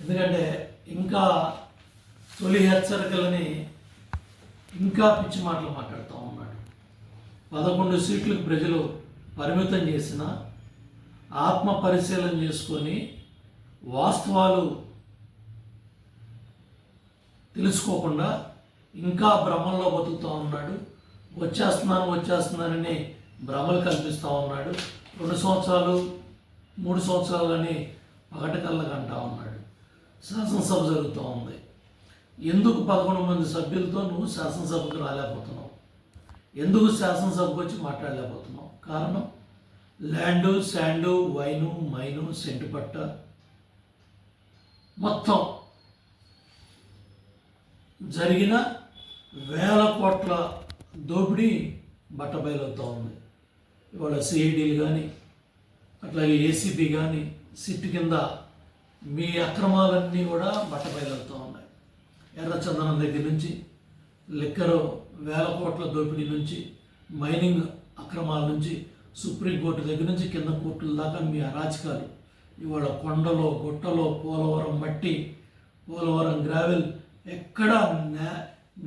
ఎందుకంటే ఇంకా తొలి హెచ్చరికలని ఇంకా పిచ్చి మాటలు మాట్లాడుతూ ఉన్నాడు. పదకొండు సీట్లకు ప్రజలు పరిమితం చేసిన ఆత్మ పరిశీలన చేసుకొని వాస్తవాలు తెలుసుకోకుండా ఇంకా భ్రమంలో బతుకుతూ ఉన్నాడు. వచ్చేస్తున్నాను వచ్చేస్తున్నానని భ్రమలు కల్పిస్తూ ఉన్నాడు. రెండు సంవత్సరాలు మూడు సంవత్సరాలని పగటకల్లా అంటా ఉన్నాడు. శాసనసభ జరుగుతూ ఉంది. ఎందుకు పదకొండు మంది సభ్యులతో నువ్వు శాసనసభకు రాలేకపోతున్నావు? ఎందుకు శాసనసభకు వచ్చి మాట్లాడలేకపోతున్నావు? కారణం? ల్యాండు శాండు వైను మైను సెంటుపట్ట. మొత్తం జరిగిన వేల కోట్ల దోపిడీ బట్టబయలవుతూ ఉంది. ఇవాళ సిఐడీలు కానీ అట్లాగే ఏసీబీ కానీ సిట్ కింద మీ అక్రమాలన్నీ కూడా బట్టబయలవుతూ ఉన్నాయి. ఎర్రచందనం దగ్గర నుంచి లిక్కరు వేల కోట్ల దోపిడీ నుంచి మైనింగ్ అక్రమాల నుంచి సుప్రీంకోర్టు దగ్గర నుంచి కింద కోర్టుల దాకా మీ అరాచకాలు. ఇవాళ కొండలో గుట్టలో పోలవరం మట్టి పోలవరం గ్రావెల్ ఎక్కడ నే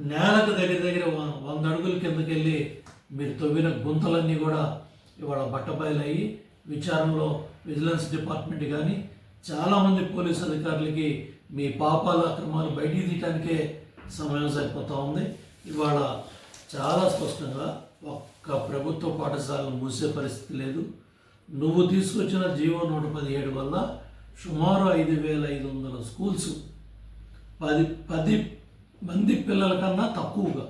నేలకు దగ్గర దగ్గర వ- వంద అడుగుల కిందకి వెళ్ళి మీరు తవ్విన గుంతలన్నీ కూడా ఇవాళ బట్టబయలయ్యి విచారణలో విజిలెన్స్ డిపార్ట్మెంట్ కానీ చాలామంది పోలీసు అధికారులకి మీ పాపాలు అక్రమాలు బయటికి తీయటానికే సమయం సరిపోతూ ఉంది. ఇవాళ చాలా స్పష్టంగా ఒక్క ప్రభుత్వ పాఠశాలను మూసే పరిస్థితి లేదు. నువ్వు తీసుకొచ్చిన జీవో నూట పదిహేడు వల్ల సుమారు ఐదు వేల ఐదు వందల స్కూల్స్ పది పది మంది పిల్లల కన్నా తక్కువగా.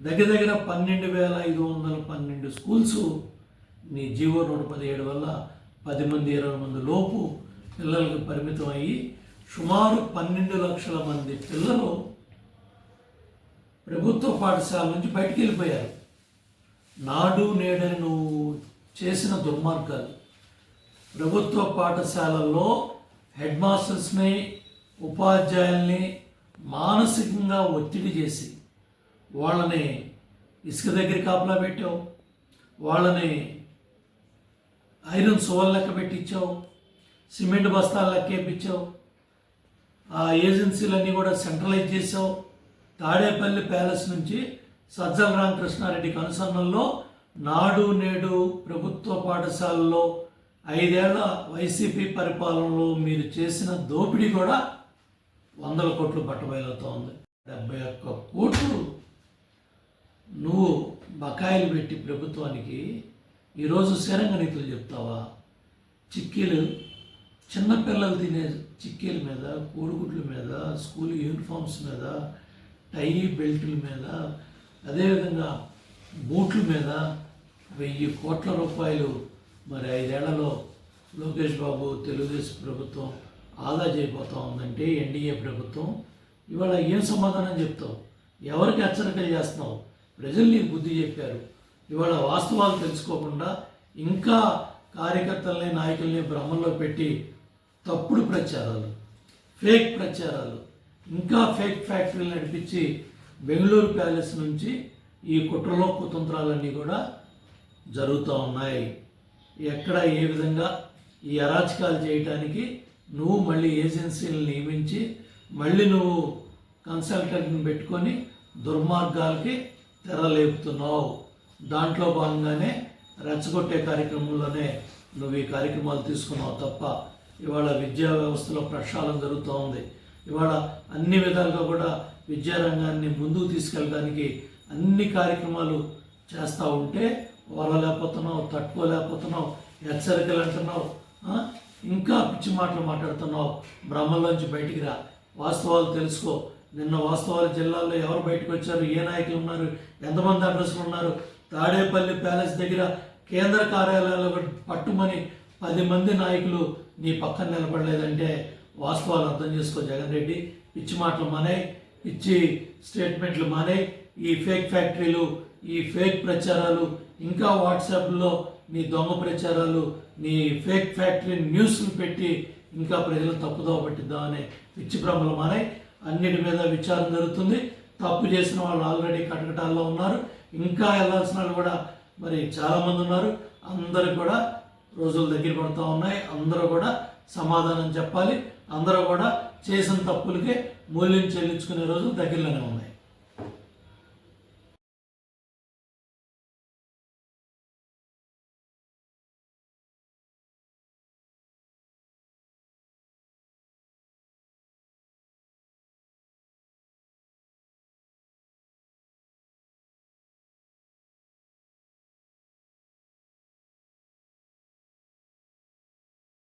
దగ్గర దగ్గర పన్నెండు వేల ఐదు వందల పన్నెండు స్కూల్స్ నీ జీవో నూట పదిహేడు వల్ల పది మంది ఇరవై మంది లోపు పిల్లలకు పరిమితం అయ్యి సుమారు పన్నెండు లక్షల మంది పిల్లలు ప్రభుత్వ పాఠశాల నుంచి బయటికి వెళ్ళిపోయారు. నాడు నేడని నువ్వు చేసిన దుర్మార్గాలు. ప్రభుత్వ పాఠశాలల్లో హెడ్ మాస్టర్స్ని ఉపాధ్యాయుల్ని మానసికంగా ఒత్తిడి చేసి వాళ్ళని ఇసుక దగ్గర కాపలా పెట్టావు. వాళ్ళని ఐరన్ సోల్ లెక్క పెట్టించావు సిమెంట్ బస్తాలు లెక్కేపించావు ఆ ఏజెన్సీలన్నీ కూడా సెంట్రలైజ్ చేసావు తాడేపల్లి ప్యాలెస్ నుంచి సజ్జల రామకృష్ణారెడ్డి కనుసన్నల్లో నాడు నేడు ప్రభుత్వ పాఠశాలలో ఐదేళ్ళ వైసీపీ పరిపాలనలో మీరు చేసిన దోపిడీ కూడా వందల కోట్లు పట్టబయలుతూ ఉంది డెబ్బై ఒక్క కోట్లు నువ్వు బకాయిలు పెట్టి ప్రభుత్వానికి ఈరోజు శరంగనీతులు చెప్తావా? చిక్కీలు చిన్నపిల్లలు తినే చిక్కీల మీద కోడిగుడ్ల మీద స్కూల్ యూనిఫామ్స్ మీద టై బెల్టుల మీద అదేవిధంగా బూట్ల మీద వెయ్యి కోట్ల రూపాయలు మరి ఐదేళ్ళలో లోకేష్ బాబు తెలుగుదేశం ప్రభుత్వం ఆదా చేయబోతా ఉందంటే ఎన్డీఏ ప్రభుత్వం. ఇవాళ ఏం సమాధానం చెప్తావు? ఎవరికి హెచ్చరికలు చేస్తున్నావు? ప్రజలు నీకు బుద్ధి చెప్పారు. ఇవాళ వాస్తవాలు తెలుసుకోకుండా ఇంకా కార్యకర్తల్ని నాయకుల్ని భ్రమంలో పెట్టి తప్పుడు ప్రచారాలు ఫేక్ ప్రచారాలు ఇంకా ఫేక్ ఫ్యాక్టరీలు నడిపించి బెంగళూరు ప్యాలెస్ నుంచి ఈ కుట్రలో కుతంత్రాలన్నీ కూడా జరుగుతూ ఉన్నాయి. ఎక్కడ ఏ విధంగా ఈ అరాచకాలు చేయటానికి నువ్వు మళ్ళీ ఏజెన్సీలను నియమించి మళ్ళీ నువ్వు కన్సల్టెంట్ని పెట్టుకొని దుర్మార్గాలకి తెరలేపుతున్నావు. దాంట్లో భాగంగానే రెచ్చగొట్టే కార్యక్రమంలోనే నువ్వు ఈ కార్యక్రమాలు తీసుకున్నావు తప్ప ఇవాళ విద్యా వ్యవస్థలో ప్రక్షాళన జరుగుతూ ఉంది. ఇవాళ అన్ని విధాలుగా కూడా విద్యారంగాన్ని ముందుకు తీసుకెళ్ళడానికి అన్ని కార్యక్రమాలు చేస్తూ ఉంటే వరలేకపోతున్నావు తట్టుకోలేకపోతున్నావు హెచ్చరికలు అంటున్నావు ఇంకా పిచ్చి మాటలు మాట్లాడుతున్నావు. బ్రహ్మలోంచి బయటికి రా. వాస్తవాలు తెలుసుకో. నిన్న వాస్తవాలు జిల్లాలో ఎవరు బయటకు వచ్చారు? ఏ నాయకులు ఉన్నారు? ఎంతమంది అడ్రస్లు ఉన్నారు? తాడేపల్లి ప్యాలెస్ దగ్గర కేంద్ర కార్యాలయాలు పట్టుమని పది మంది నాయకులు నీ పక్కన నిలబడలేదంటే వాస్తవాలు అర్థం చేసుకో జగన్ రెడ్డి. పిచ్చి మాటలు మానే పిచ్చి స్టేట్మెంట్లు మానే ఈ ఫేక్ ఫ్యాక్టరీలు ఈ ఫేక్ ప్రచారాలు ఇంకా వాట్సాప్లో నీ దొంగ ప్రచారాలు నీ ఫేక్ ఫ్యాక్టరీ న్యూస్లు పెట్టి ఇంకా ప్రజలు తప్పుదోవ పట్టిద్దామనే పిచ్చి భ్రమలు మానే. అన్నిటి మీద విచారణ జరుగుతుంది. తప్పు చేసిన వాళ్ళు ఆల్రెడీ కటకటాల్లో ఉన్నారు. ఇంకా వెళ్ళాల్సిన వాళ్ళు కూడా మరి చాలామంది ఉన్నారు. అందరికి కూడా రోజులు దగ్గర పడుతూ ఉన్నాయి. అందరూ కూడా సమాధానం చెప్పాలి. అందరూ కూడా చేసిన తప్పులకే మూల్యం చెల్లించుకునే రోజు దగ్గరలోనే ఉన్నాయి